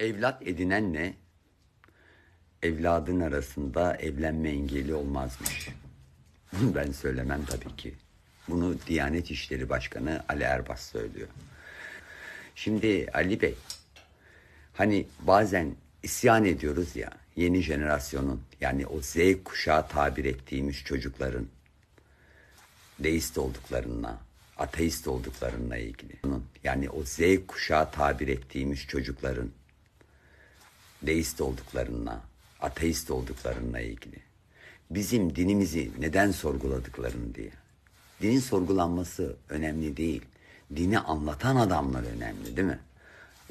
Evlat edinenle evladın arasında evlenme engeli olmazmış. Bunu ben söylemem tabii ki. Bunu Diyanet İşleri Başkanı Ali Erbas söylüyor. Şimdi Ali Bey, hani bazen isyan ediyoruz ya yeni jenerasyonun yani o Z kuşağı tabir ettiğimiz çocukların deist olduklarına, ateist olduklarına ilgili. Yani o Z kuşağı tabir ettiğimiz çocukların deist olduklarına, ateist olduklarına ilgili. Bizim dinimizi neden sorguladıklarını diye. Dinin sorgulanması önemli değil. Dini anlatan adamlar önemli değil mi?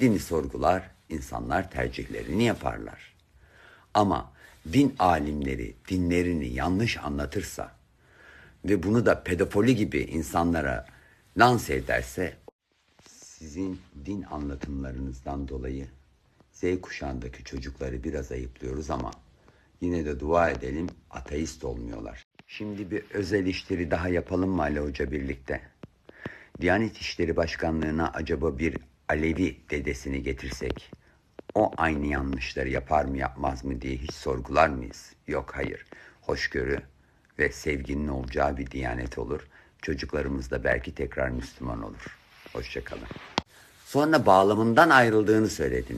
Dini sorgular, insanlar tercihlerini yaparlar. Ama din alimleri dinlerini yanlış anlatırsa ve bunu da pedofili gibi insanlara lanse ederse sizin din anlatımlarınızdan dolayı Z kuşağındaki çocukları biraz ayıplıyoruz ama yine de dua edelim ateist olmuyorlar. Şimdi bir öz eleştiri daha yapalım mı Ali Hoca birlikte? Diyanet İşleri Başkanlığı'na acaba bir Alevi dedesini getirsek o aynı yanlışları yapar mı yapmaz mı diye hiç sorgular mıyız? Yok hayır. Hoşgörü ve sevginin olacağı bir diyanet olur. Çocuklarımız da belki tekrar Müslüman olur. Hoşçakalın. Sonra bağlamından ayrıldığını söyledin.